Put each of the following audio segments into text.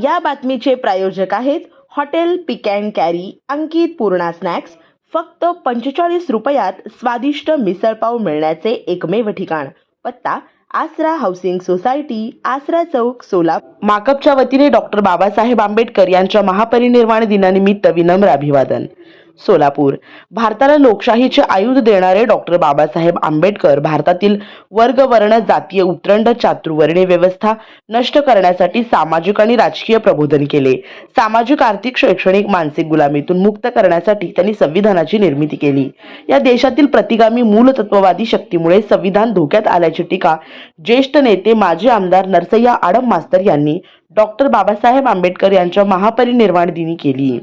या बातमीचे प्रायोजक आहेत hotel pick and carry Ankit Purna snacks. फक्त पंचेचाळीस रुपयात स्वादिष्ट मिसळपाव मिळण्याचे एकमेव ठिकाण. पत्ता आसरा हाऊसिंग सोसायटी आसरा चौक सोलापूर. माकपच्या वतीने डॉक्टर बाबासाहेब आंबेडकर यांच्या महापरिनिर्वाण दिनानिमित्त विनम्र अभिवादन. सोलापूर. भारताला लोकशाहीचे आयुध देणारे डॉक्टर बाबासाहेब आंबेडकर भारतातील वर्ग वर्ण जातीय उतरंड चातुर्वर्णीय व्यवस्था नष्ट करण्यासाठी सामाजिक आणि राजकीय प्रबोधन केले. सामाजिक आर्थिक शैक्षणिक मानसिक गुलामीतून मुक्त करण्यासाठी त्यांनी संविधानाची निर्मिती केली. या देशातील प्रतिगामी मूलतत्ववादी शक्तीमुळे संविधान धोक्यात आल्याची टीका ज्येष्ठ नेते माजी आमदार नरसय्या आडम मास्तर यांनी डॉक्टर बाबासाहेब आंबेडकर यांच्या महापरिनिर्वाण दिनी केली.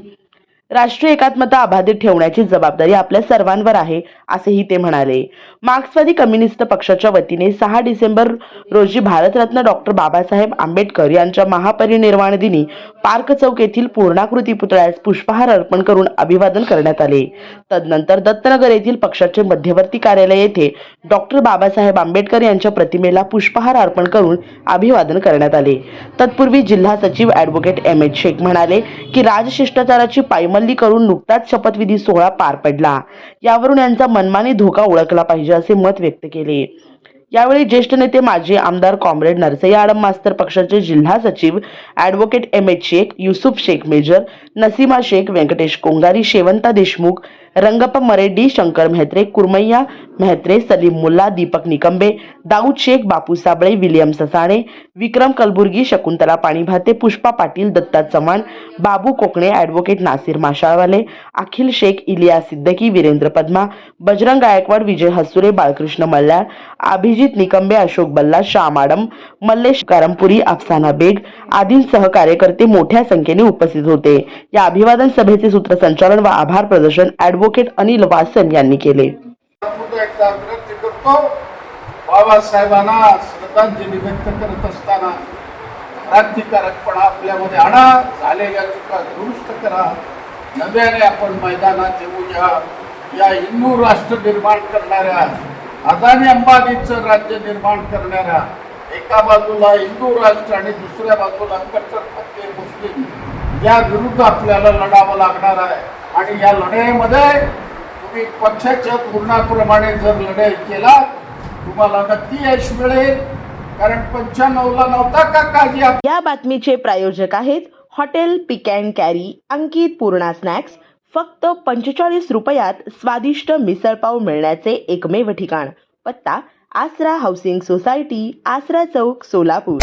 राष्ट्रीय एकात्मता अबाधित ठेवण्याची जबाबदारी आपल्या सर्वांवर आहे असेही ते म्हणाले. मार्क्सवादी कम्युनिस्ट पक्षाच्या वतीने सहा डिसेंबर रोजी भारतरत्न डॉक्टर बाबासाहेब आंबेडकर यांच्या महापरिनिर्वाण दिनी पार्क चौक येथील पूर्णाकृती पुतळ्यास पुष्पहार अर्पण करून अभिवादन करण्यात आले. तदनंतर दत्तनगर येथील पक्षाचे मध्यवर्ती कार्यालय येथे डॉक्टर बाबासाहेब आंबेडकर यांच्या प्रतिमेला पुष्पहार अर्पण करून अभिवादन करण्यात आले. तत्पूर्वी जिल्हा सचिव ॲडव्होकेट एम एच शेख म्हणाले की राजशिष्टाचाराची हल्ली करून नुकताच शपथविधी सोहळा पार पडला. यावरून यांचा मनमानी धोका ओळखला पाहिजे असे मत व्यक्त केले. यावेळी ज्येष्ठ नेते माजी आमदार कॉम्रेड नरसय्या आडम मास्तर पक्षाचे जिल्हा सचिव advocate M H Shaikh Yusuf Shaikh major Nasima Shaikh Venkatesh Kongari Shevanta Deshmukh Rangap Mareddy Shankar Mhetre Kurmayya Mhetre Salim Mulla Deepak Nikambe Dawood Shaikh Bapu Sable William Sasane Vikram Kalburgi Shakuntala Panibhate Pushpa Patil Datta Chavan Babu Kokane advocate Nasir Mashalwale Akhil Shaikh Iliya Siddiqui Virendra Padma Bajrang Gaikwad विजय हसुरे बाळकृष्ण मल्ल्याळ अभिजित निकंबे अशोक बल्ला श्याम आडम मल्लेश करमपुरी अफसाना बेग आदींसह कार्यकर्ते मोठ्या संख्येने उपस्थित होते. या अभिवादन सभेचे सूत्रसंचालन व आभार प्रदर्शन ॲडव्होकेट अनिल वासन यांनी केले. बाबासाहेबांना श्रद्धांजली व्यक्त करत असताना क्रांतिकारकपणा आपल्यामध्ये आणा झालेल्या चुका दुरुस्त करा. नव्याने आपण मैदानात येऊया या हिंदू राष्ट्र निर्माण करणाऱ्या अदानी अंबानीचं राज्य निर्माण करणाऱ्या एका बाजूला हिंदू राष्ट्र आणि दुसऱ्या बाजूला कट्टरपंथी मुस्लिम या विरुद्ध आपल्याला लढावं लागणार आहे. आणि या लढाईमध्ये तुम्ही पक्षाच्या धोरणाप्रमाणे जर लढाई केला तुम्हाला नक्की यश मिळेल. कारण पंच्याण्णवला नव्हता का काजी या बातमीचे प्रायोजक आहेत hotel pick and carry Ankit Purna snacks. फक्त पंचेचाळीस रुपयात स्वादिष्ट मिसळपाव मिळण्याचे एकमेव ठिकाण. पत्ता आसरा हाऊसिंग सोसायटी आसरा चौक सोलापूर.